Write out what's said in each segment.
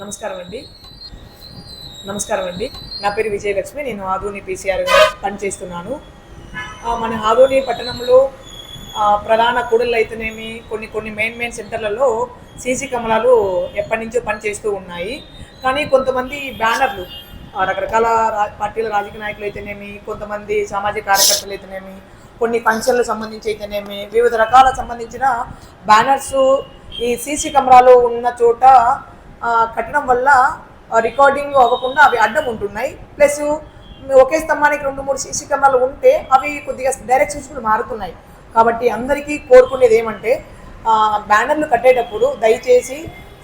నమస్కారం అండి. నమస్కారం అండి. నా పేరు విజయలక్ష్మి. నేను ఆదోని పీసీఆర్ పనిచేస్తున్నాను. మన ఆదోని పట్టణంలో ప్రధాన కూడళ్ళు అయితేనేమి కొన్ని కొన్ని మెయిన్ మెయిన్ సెంటర్లలో సీసీ కెమెరాలు ఎప్పటి నుంచో పనిచేస్తూ ఉన్నాయి. కానీ కొంతమంది బ్యానర్లు రకరకాల రా- పార్టీల రాజకీయ నాయకులు అయితేనేమి కొంతమంది సామాజిక కార్యకర్తలు అయితేనేమి కొన్ని ఫంక్షన్లకు సంబంధించి అయితేనేమి వివిధ రకాల సంబంధించిన బ్యానర్స్ ఈ సీసీ కెమెరాలు ఉన్న చోట కట్టడం వల్ల రికార్డింగ్ అవ్వకుండా అవి అడ్డం ఉంటున్నాయి. ప్లస్ ఒకే స్తంభానికి రెండు మూడు సీసీ కెమెరాలు ఉంటే అవి కొద్దిగా డైరెక్షన్స్ కూడా మారుతున్నాయి. కాబట్టి అందరికీ కోరుకునేది ఏమంటే బ్యానర్లు కట్టేటప్పుడు దయచేసి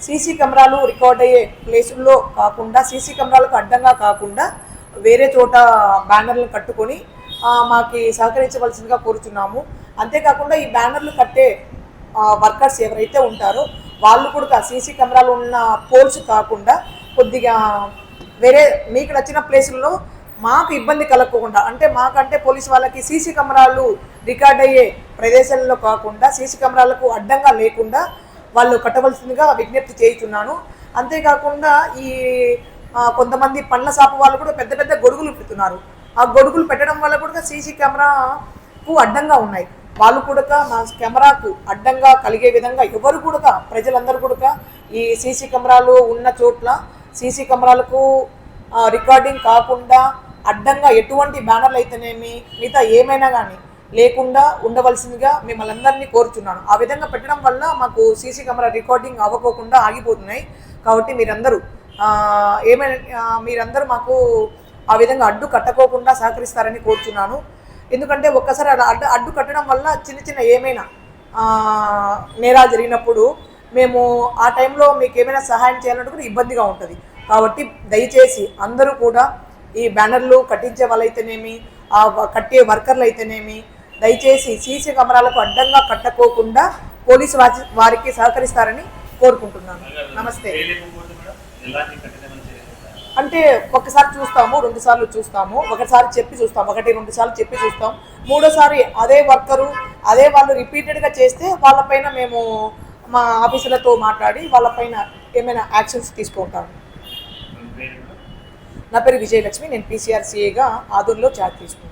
సీసీ కెమెరాలు రికార్డ్ అయ్యే ప్లేసుల్లో కాకుండా సీసీ కెమెరాలకు అడ్డంగా కాకుండా వేరే చోట బ్యానర్లు కట్టుకొని మాకు సహకరించవలసిందిగా కోరుచున్నాము. అంతేకాకుండా ఈ బ్యానర్లు కట్టే వర్కర్స్ ఎవరైతే ఉంటారో వాళ్ళు కూడా సీసీ కెమెరాలు ఉన్న పోల్స్ కాకుండా కొద్దిగా వేరే మీకు నచ్చిన ప్లేసుల్లో మాకు ఇబ్బంది కలగకుండా అంటే మాకంటే పోలీస్ వాళ్ళకి సీసీ కెమెరాలు రికార్డ్ అయ్యే ప్రదేశాల్లో కాకుండా సీసీ కెమెరాలకు అడ్డంగా లేకుండా వాళ్ళు కట్టవలసిందిగా విజ్ఞప్తి చేయుచున్నాను అంతేకాకుండా ఈ కొంతమంది పండ్ల షాపు వాళ్ళు కూడా పెద్ద పెద్ద గొడుగులు పెడుతున్నారు. ఆ గొడుగులు పెట్టడం వల్ల కూడా సీసీ కెమెరాకు అడ్డంగా ఉన్నాయి. వాళ్ళు కూడా మా కెమెరాకు అడ్డంగా కలిగే విధంగా ఎవరు కూడా ప్రజలందరూ కూడా ఈ సీసీ కెమెరాలు ఉన్న చోట్ల సీసీ కెమెరాలకు రికార్డింగ్ కాకుండా అడ్డంగా ఎటువంటి బ్యానర్లు అయితేనేమి మిగతా ఏమైనా కానీ లేకుండా ఉండవలసిందిగా మిమ్మల్ని అందరినీ కోరుచున్నాను. ఆ విధంగా పెట్టడం వల్ల మాకు సీసీ కెమెరా రికార్డింగ్ అవ్వకోకుండా ఆగిపోతున్నాయి. కాబట్టి మీరందరూ ఏమైనా మీరందరూ మాకు ఆ విధంగా అడ్డు కట్టకోకుండా సహకరిస్తారని కోరుచున్నాను. ఎందుకంటే ఒక్కసారి అడ్డు అడ్డు కట్టడం వల్ల చిన్న చిన్న ఏమైనా నేరాలు జరిగినప్పుడు మేము ఆ టైంలో మీకు ఏమైనా సహాయం చేయాలంటే కూడా ఇబ్బందిగా ఉంటుంది. కాబట్టి దయచేసి అందరూ కూడా ఈ బ్యానర్లు కట్టించే వాళ్ళైతేనేమి ఆ కట్టే వర్కర్లు అయితేనేమి దయచేసి సీసీ కెమెరాలకు అడ్డంగా కట్టకోకుండా పోలీసు వారికి సహకరిస్తారని కోరుకుంటున్నాను. నమస్తే. అంటే ఒకసారి చూస్తాము రెండు సార్లు చూస్తాము ఒకసారి చెప్పి చూస్తాం ఒకటి రెండు సార్లు చెప్పి చూస్తాం మూడోసారి అదే వర్కరు అదే వాళ్ళు రిపీటెడ్గా చేస్తే వాళ్ళపైన మేము మా ఆఫీసులతో మాట్లాడి వాళ్ళపైన ఏమైనా యాక్షన్స్ తీసుకుంటాము? నా పేరు విజయలక్ష్మి నేను పీసీఆర్ సిఏగా ఆదూర్లో చార్జ్ తీసుకున్నాను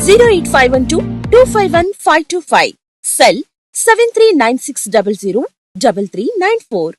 08512-251-525. Cell 7396003394.